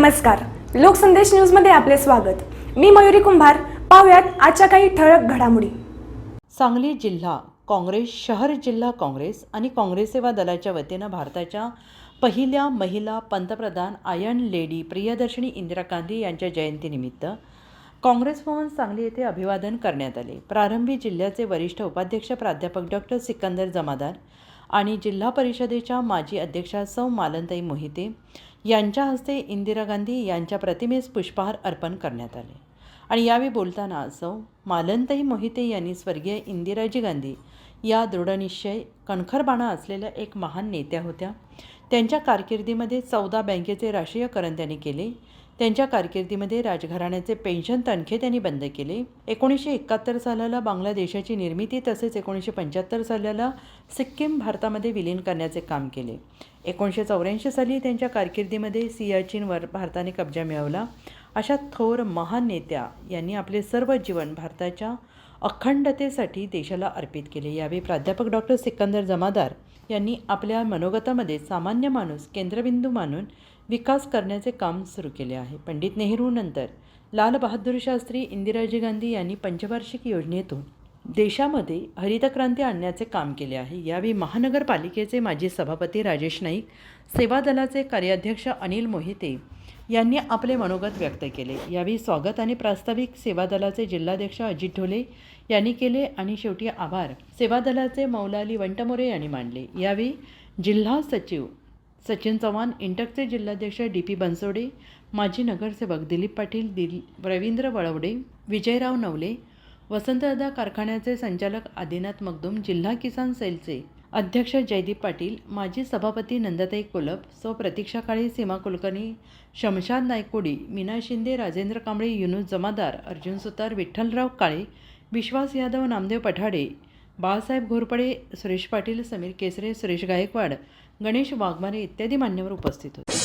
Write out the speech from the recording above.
नमस्कार. लोकसंदेश न्यूजमध्ये आपले स्वागत. मी मयुरी कुंभार. पाहुयात आजच्या काही ठळक घडामोडी. सांगली जिल्हा काँग्रेस शहर जिल्हा काँग्रेस आणि काँग्रेस सेवा दलाच्या वतीनं भारताच्या पहिल्या महिला पंतप्रधान आयन लेडी प्रियदर्शनी इंदिरा गांधी यांच्या जयंतीनिमित्त काँग्रेस भवन सांगली येथे अभिवादन करण्यात आले. प्रारंभी जिल्ह्याचे वरिष्ठ उपाध्यक्ष प्राध्यापक डॉक्टर सिकंदर जमादार आणि जिल्हा परिषदेच्या माजी अध्यक्षा सौ मालनताई मोहिते यांच्या हस्ते इंदिरा गांधी यांच्या प्रतिमेस पुष्पहार अर्पण करण्यात आले. आणि यावेळी बोलताना सौ मालनताई मोहिते यांनी स्वर्गीय इंदिराजी गांधी या दृढनिश्चय कणखरबाणा असलेल्या एक महान नेत्या होत्या. त्यांच्या कारकिर्दीमध्ये चौदा बँकेचे राष्ट्रीयकरण त्यांनी केले. त्यांच्या कारकिर्दीमध्ये राजघराण्याचे पेन्शन तनखे त्यांनी बंद केले. एकोणीसशे एकाहत्तर सालाला बांगलादेशाची निर्मिती तसेच एकोणीसशे पंच्याहत्तर सालाला सिक्कीम भारतामध्ये विलीन करण्याचे काम केले. एकोणीसशे चौऱ्याऐंशी साली त्यांच्या कारकिर्दीमध्ये सियाचीनवर भारताने कब्जा मिळवला. अशा थोर महान नेत्या यांनी आपले सर्व जीवन भारताच्या अखंडतेसाठी देशाला अर्पित केले. यावेळी प्राध्यापक डॉक्टर सिकंदर जमादार यांनी आपल्या मनोगतामध्ये सामान्य माणूस केंद्रबिंदू मानून विकास करण्याचे काम सुरू केले आहे. पंडित नेहरूनंतर लाल बहादूर शास्त्री इंदिराजी गांधी यांनी पंचवार्षिक योजनेतून देशामध्ये हरितक्रांती आणण्याचे काम केले आहे. यावेळी महानगरपालिकेचे माजी सभापती राजेश नाईक सेवा दलाचे कार्याध्यक्ष अनिल मोहिते यांनी आपले मनोगत व्यक्त केले. यावेळी स्वागत आणि प्रास्ताविक सेवा दलाचे जिल्हाध्यक्ष अजित ढोले यांनी केले आणि शेवटी आभार. सेवा दलाचे मौलाली वंटमोरे यांनी मांडले यावेळी जिल्हा सचिव सचिन चव्हाण इंटकचे जिल्हाध्यक्ष डी पी बनसोडे माजी नगरसेवक दिलीप पाटील दिल रवींद्र वळवडे विजयराव नवले वसंतदादा कारखान्याचे संचालक आदिनाथ मगदुम जिल्हा किसान सेलचे अध्यक्ष जयदीप पाटील माजी सभापती नंदाताई कोलप सौ प्रतीक्षा काळे सीमा कुलकर्णी शमशाद नायकोडी मीना शिंदे राजेंद्र कांबळे युनुस जमादार अर्जुन सुतार विठ्ठलराव काळे विश्वास यादव नामदेव पठाडे बाळासाहेब घोरपडे सुरेश पाटील समीर केसरे सुरेश गायकवाड गणेश वाघमारे इत्यादी मान्यवर उपस्थित होते.